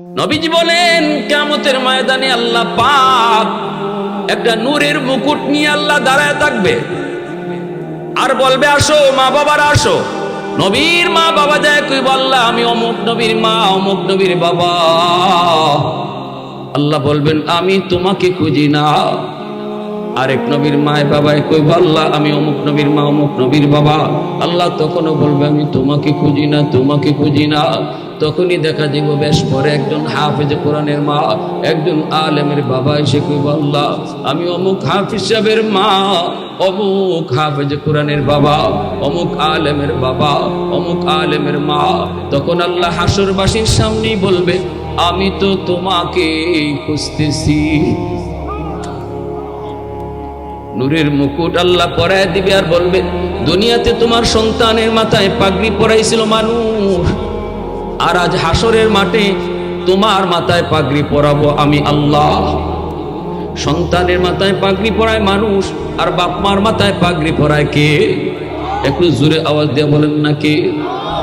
নবীজি বলেন কেমতের ময়দানে আল্লাহ পাক একটা নূরের মুকুট নিয়ে আল্লাহ দাঁড়ায় থাকবে। আর বলবে, আসো, মা বাবার, আসো। নবীর মা বাবা যায়, কই, বললা, আমি অমুক নবীর মা, অমুক নবীর বাবা। আল্লাহ বলবেন, আমি তোমাকে খুঁজি না। আরেক নবীর মায় বাবায় কই, বললা, আমি অমুক নবীর মা, অমুক নবীর বাবা। আল্লাহ তখনও বলবে, আমি তোমাকে খুঁজি না, তোমাকে খুঁজি না। তখনই দেখা যাব বেশ পরে একজন হাফেজ কোরআনের মা, একজন আলেমের বাবা এসে কই বললা আমি অমুক হাফিজ সাহেবের মা, অমুক হাফেজ কোরআনের বাবা, অমুক আলেমের বাবা, অমুক আলেমের মা। তখন আল্লাহ হাসরবাসীর সামনেই বলবে, আমি তো তোমাকে খুঁজতেছি। নূরের মুকুট আল্লাহ পরায় দিবে আর বলবে, দুনিয়াতে তোমার সন্তানের মাথায় পাগড়ি পরাইছিল মানুষ আর আজ হাসরের মাঠে তোমার মাথায় পাগড়ি পরাবো আমি আল্লাহ। সন্তানের মাথায় পাগড়ি পরায় মানুষ, আর বাপ মার মাথায় পাগড়ি পরায় কে? একটু জোরে আওয়াজ দিয়ে বলেন না কে?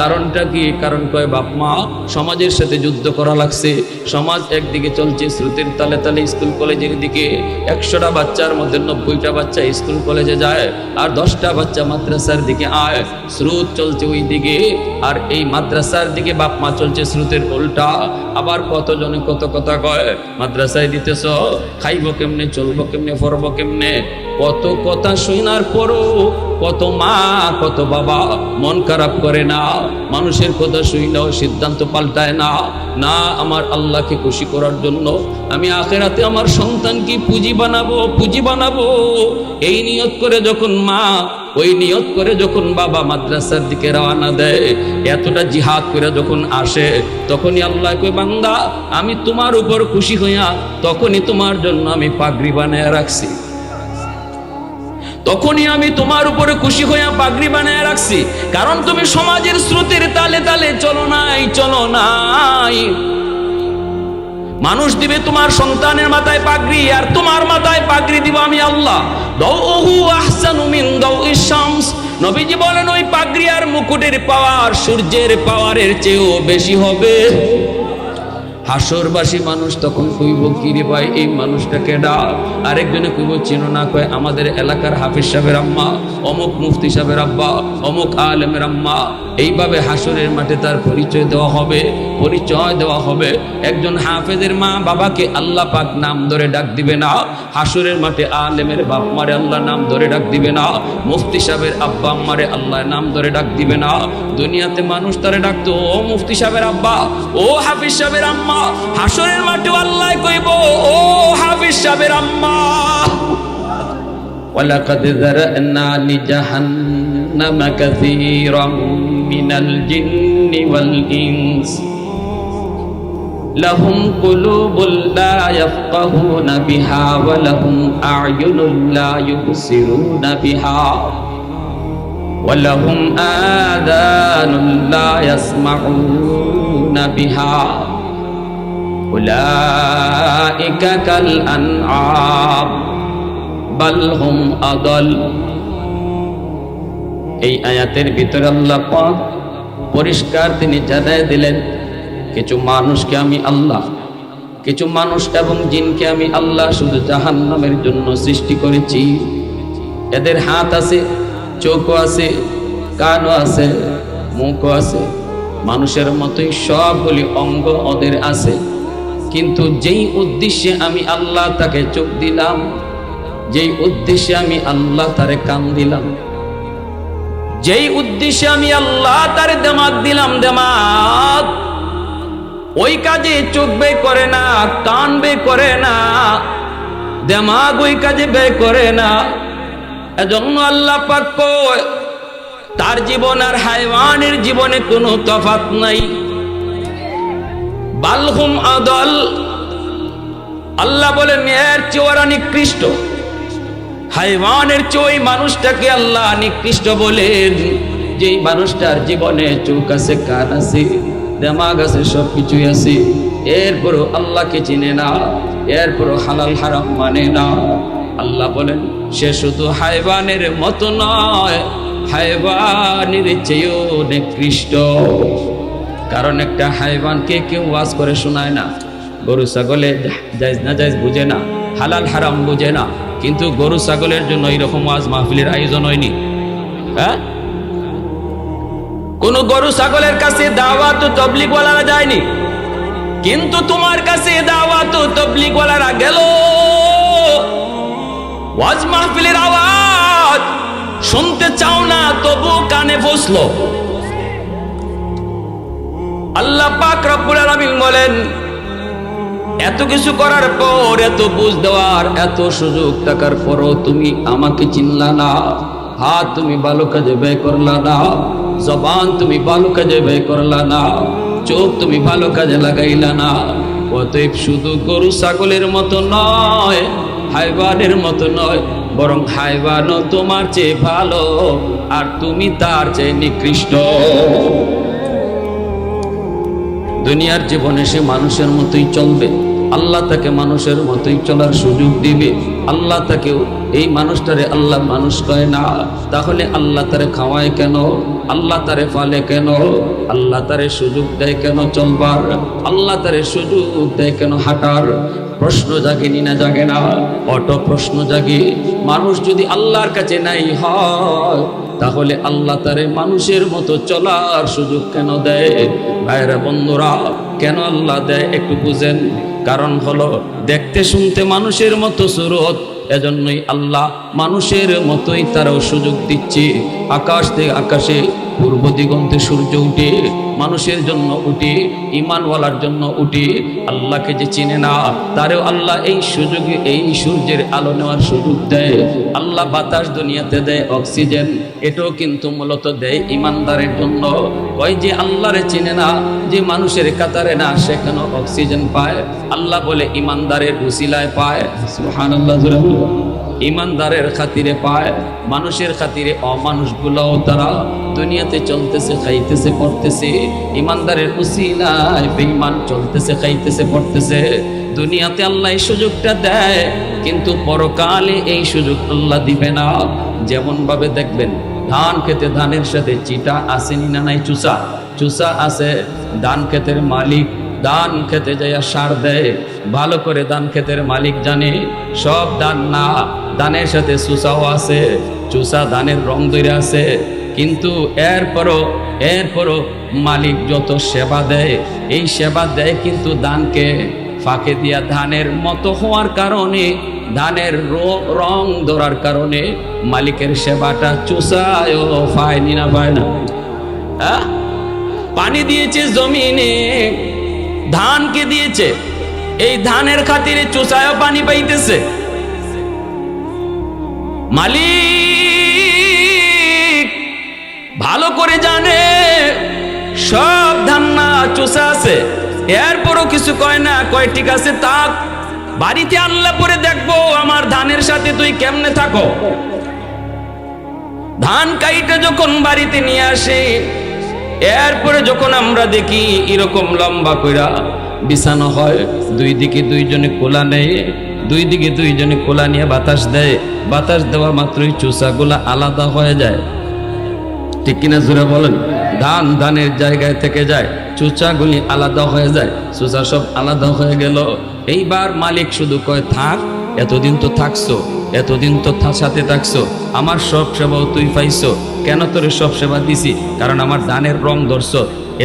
কারণটা কি? কারণ কয়, বাপ মা, সমাজের সাথে যুদ্ধ করা লাগছে। সমাজ একদিকে চলছে স্রোতের তালে তালে স্কুল কলেজের দিকে। একশোটা বাচ্চার মধ্যে নব্বইটা বাচ্চা স্কুল কলেজে যায় আর দশটা বাচ্চা মাদ্রাসার দিকে আয়। স্রোত চলছে ওই দিকে আর এই মাদ্রাসার দিকে বাপ মা চলছে স্রোতের উল্টা। আবার কতজনে কত কথা কয়? মাদ্রাসায় দিতেছ, খাইব কেমনে, চলবো কেমনে পড়ব কেমনে? কত কথা শোনার পরও কত মা, কত বাবা মন খারাপ করে না। মানুষের কথা শুইলেও সিদ্ধান্ত পাল্টায় না। না, আমার আল্লাহকে খুশি করার জন্য আমি আখেরাতে আমার সন্তানকে পুঁজি বানাবো পুঁজি বানাবো। এই নিয়ত করে যখন মা, ওই নিয়ত করে যখন বাবা মাদ্রাসার দিকে রওনা দেয়, এতটা জিহাদ করে যখন আসে, তখনই আল্লাহ কই বান্দা, আমি তোমার উপর খুশি হইয়া তখনই তোমার জন্য আমি পাগড়ি বানায় রাখছি। তখনই আমি তোমার উপরে খুশি হইয়া পাগড়ি বানায় রাখছি। কারণ তুমি সমাজের স্রোতের তালে তালে চলো নাই চলো নাই। মানুষ দিবে তোমার সন্তানের মাথায় পাগড়ি, আর তোমার মাথায় পাগড়ি দিব আমি আল্লাহ। নবীজি বলেন, ওই পাগড়ি আর মুকুটের পাওয়ার সূর্যের পাওয়ারের চেয়েও বেশি হবে। হাসরবাসী মানুষ তখন কইব কি রে ভাই, এই মানুষটাকে ডাক। আরেকজনে কইব, চিনো না কয়, আমাদের এলাকার হাফিজ সাহেবের আম্মা, অমুক মুফতি সাহেবের আব্বা, অমুক আলেমের আম্মা। এইভাবে হাসরের মাঠে তার পরিচয় দেওয়া হবে, পরিচয় দেওয়া হবে। একজন হাফেজের মা বাবাকে আল্লাহ পাক নাম ধরে ডাক দিবে না। হাসরের মাঠে আলেমের বাপ মারে আল্লাহ নাম ধরে ডাক দিবে না। মুফতি সাহেবের আব্বা আম্মারে আল্লাহ নাম ধরে ডাক দিবে না। দুনিয়াতে মানুষ তারে ডাকতো, ও মুফতি সাহেবের আব্বা, ও হাফিজ সাহেবের আম্মা হাসরের মাঠে আল্লাহ কইব ও হাফিজ সাহেবের আম্মা ولقد ذرأنا لجهنم كثيرا من الجن والإنس لهم قلوب لا يفقهون بها ولهم أعين لا يبصرون بها ولهم آذان لا يسمعون بها أولئك كالأنعام بل هم أضل এই আয়াতের ভিতরে আল্লাহ পাক পরিষ্কার তিনি জানায় দিলেন কিছু মানুষকে আমি আল্লাহ কিছু মানুষ এবং জিনকে আমি আল্লাহ শুধু জাহান্নামের জন্য সৃষ্টি করেছি এদের হাত আছে চোখও আছে কানও আছে মুখও আছে মানুষের মতোই সবগুলি অঙ্গ ওদের আছে কিন্তু যেই উদ্দেশ্যে আমি আল্লাহ তাকে চোখ দিলাম, যেই উদ্দেশ্যে আমি আল্লাহ তারে কান দিলাম, যেই উদ্দেশ্যে আমি আল্লাহ তারে দেমাগ দিলাম দেমাগ ওই কাজে চোখ বে করে না, কান বে করে না, দেমাগ ওই কাজে বে করে না। এজন্য আল্লাহ পাক তার জীবন আর হাইওয়ানের জীবনে কোনো তফাত নাই। বালহুম আদল। আল্লাহ বলেন, এর চেয়ে নিকৃষ্ট। হাইওয়ানের চেয়ে মানুষটাকে আল্লাহ নিকৃষ্ট বলেন। যেই মানুষটার জীবনে চোখ আছে, কান আছে, দেমাগ আছে সব কিছুই আছে, এরপরও আল্লাহকে চিনে না, এরপরও হালাল হারাম মানে না। আল্লাহ বলেন, সে শুধু হাইবানের মতো নয় হাইবানের চেয়েও নিকৃষ্ট। কারণ একটা হাইওয়ানকে কেউ ওয়াজ করে শোনায় না। গরু, ছাগলে যাইজ না যাইজ বুঝে না, হালাল, হারাম বুঝে না। কিন্তু গরু, ছাগলের জন্য এইরকম ওয়াজ মাহফিলের আয়োজন হয়নি। হ্যাঁ? কোন গরু, ছাগলের কাছে দাওয়াত তবলিগওয়ালারা যায়নি। কিন্তু তোমার কাছে দাওয়াত তবলিগওয়ালারা গেল। ওয়াজ মাহফিলের আওয়াজ শুনতে চাও না, তবু কানে বসল। আল্লাহ পাক রব্বুল আলামিন বলেন, এত কিছু করার পর, এত বুঝ দেওয়ার, এত সুযোগ থাকার পরও তুমি আমাকে চিনলা না। হাত তুমি ভালো কাজে ব্যয় করলা না। জবান তুমি ভালো কাজে ব্যয় করলা না। চোখ তুমি ভালো কাজে লাগাইলা না। অতএব শুধু গরু, ছাগলের মতো নয় হাইবানের মতো নয়, বরং হাইবানও তোমার চেয়ে ভালো, আর তুমি তার চেয়ে নিকৃষ্ট। দুনিয়ার জীবনে সে মানুষের মতোই চলবে। আল্লাহ তাকে মানুষের মতোই চলার সুযোগ দিবে। আল্লাহ তাকেও এই মানুষটারে আল্লাহ মানুষ কয় না, তাহলে আল্লাহ তারে খাওয়ায় কেন? আল্লাহ তারে ফালে কেন? আল্লাহ তারে সুযোগ দেয় কেন চলবার? আল্লাহ তারে সুযোগ দেয় কেন হাঁটার? প্রশ্ন জাগেনি না জাগে না, অটো প্রশ্ন জাগে। মানুষ যদি আল্লাহর কাছে নাই হয় তাহলে আল্লাহ তারে মানুষের মতো চলার সুযোগ কেন দেয়? ভাইরা, বন্ধুরা, কেন আল্লাহ দেয় একটু বুঝেন। কারণ হলো, দেখতে শুনতে মানুষের মতো সুরত, এজন্যই আল্লাহ মানুষের মতোই তারাও সুযোগ দিচ্ছে। আকাশ থেকে আকাশে পূর্ব দিগন্তে সূর্য উঠে, মানুষের জন্য উঠে ইমানওয়ালার জন্য উঠে, আল্লাহকে যে চিনে না, তারেও আল্লাহ এই সুযোগে, এই সূর্যের আলো নেওয়ার সুযোগ দেয়। আল্লাহ বাতাস দুনিয়াতে দেয়, অক্সিজেন, এটাও কিন্তু মূলত দেয় ইমানদারের জন্য। ওই যে আল্লাহরে চিনে না, যে মানুষের কাতারে না সেখানে অক্সিজেন পায়? আল্লাহ বলে ইমানদারের উসিলায় পায়। জোরে বলুন। ইমানদারের খাতিরে পায়, মানুষের খাতিরে অমানুষগুলোও তারা দুনিয়াতে চলতেছে, খাইতেছে, পড়তেছে। ইমানদারের উসিলায় বেঈমান চলতেছে, খাইতেছে, পড়তেছে। দুনিয়াতে আল্লাহ এই সুযোগটা দেয়, কিন্তু পরকালে এই সুযোগ আল্লাহ দিবে না। যেমন ভাবে দেখবেন, ধান খেতে ধানের সাথে চিটা আসেনি না নাই চুষা? চুষা আছে, ধান ক্ষেতের মালিক ধান খেতে যাইয়া সার দেয়, ভালো করে ধান ক্ষেতের মালিক জানে, সব ধান না, ধানের সাথে চুষাও আছে চুষা ধানের রং ধরে আছে, কিন্তু এরপরও এরপরও মালিক যত সেবা দেয়, এই সেবা দেয় কিন্তু ধানকে ফাঁকে দিয়া ধানের মতো হওয়ার কারণে, ধানের রং ধরার কারণে মালিকের সেবাটা চুষায়ও পায়নি না পায় না হ্যাঁ? পানি দিয়েছে জমিনে ধানকে দিয়েছে। এই ধানের খাতিরে চুষায়ও পানি পাইতেছে। মালিক, ভালো করে জানে, সব ধান না চুষা আছে। এরপরও কিছু কয় না, কয়, ঠিক আছে তাক বাড়িতে আল্লাহ পরে দেখব আমার ধানের সাথে তুই কেমনে থাকো। ধান কাইটা যখন বাড়িতে নিয়ে আসে এরপরে যখন আমরা দেখি এরকম লম্বা কইরা বিছানো হয়, দুই দিকে দুইজনে কোলা নেয়, দুই দিকে দুইজনে কোলা নিয়ে বাতাস দেয়, বাতাস দেওয়া মাত্রই চুষাগুলা আলাদা হয়ে যায়। ঠিক কিনা জুড়ে বলেন? ধান ধানের জায়গায় থেকে যায় চুচাগুলি আলাদা হয়ে যায় চুচা সব আলাদা হয়ে গেল। এইবার মালিক শুধু কয়, থাক এতদিন তো থাকছো, এতদিন তো সাথে থাকছো, আমার সব সেবাও তুই পাইছো। কেন তোরে সব সেবা দিছি? কারণ আমার ধানের রং ধরছ,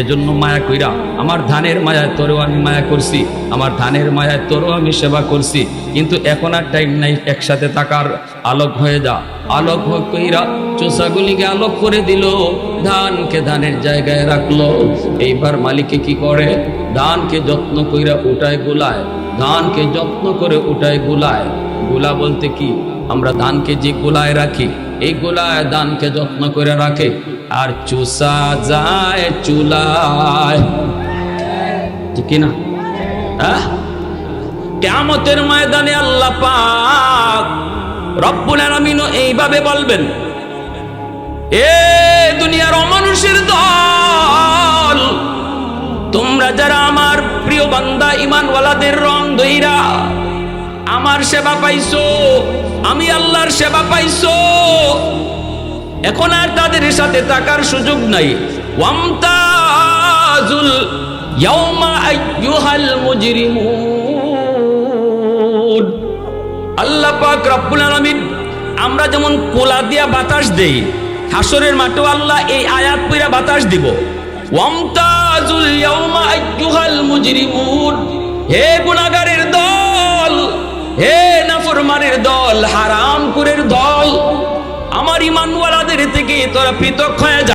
এজন্য মায়া কইরা, আমার ধানের মায়ায় তোরেও আমি মায়া করছি, আমার ধানের মায়ায় তোরও আমি সেবা করছি। কিন্তু এখন আর টাইম নাই, একসাথে থাকার আলোক হয়ে যা। আলোক কইরা চোষাগুলিকে আলোক করে দিল, ধানকে ধানের জায়গায় রাখল। এইবার মালিকে কি করে? ধানকে যত্ন কইরা উঠায় গুলায়। ধানকে যত্ন করে উঠায় গুলায়। গুলা বলতে কি? আমরা ধানকে যে গুলায় রাখি, এই গুলায় ধানকে যত্ন করে রাখে। আর চুষা যায় চুলায়। ঠিক না হ্যাঁ? কেমতের ময়দানে আল্লাহ পাক রব্বুল আলামিনও এইভাবে বলবেন, এ দুনিয়ার অমানুষের দল তোমরা যারা আমার প্রিয় বান্দা ইমানওয়ালাদের রং দইরা আমার সেবা পাইছো, আমি আল্লাহর সেবা পাইছো, এখন আর তাদের সাথে থাকার সুযোগ নাই। ওয়ামতাজুল ইয়াউমা আইয়ুহাল মুজরিমুন। আল্লাহ পাক রব্বুল আলামিন, আমরা যেমন কোলা দিয়া বাতাস দেই, হাসরের মাঠেও আল্লাহ এই আয়াত পইরা বাতাস দিব। ওয়ামতাজুল ইয়াউমা আইয়ুহাল মুজরিমুন। হে গুনাহগারের দল, হে নাফরমানের দল হারামপুরের দল, আমার ইমানওয়ালাদের থেকে তোরা পৃথক হয়ে যা।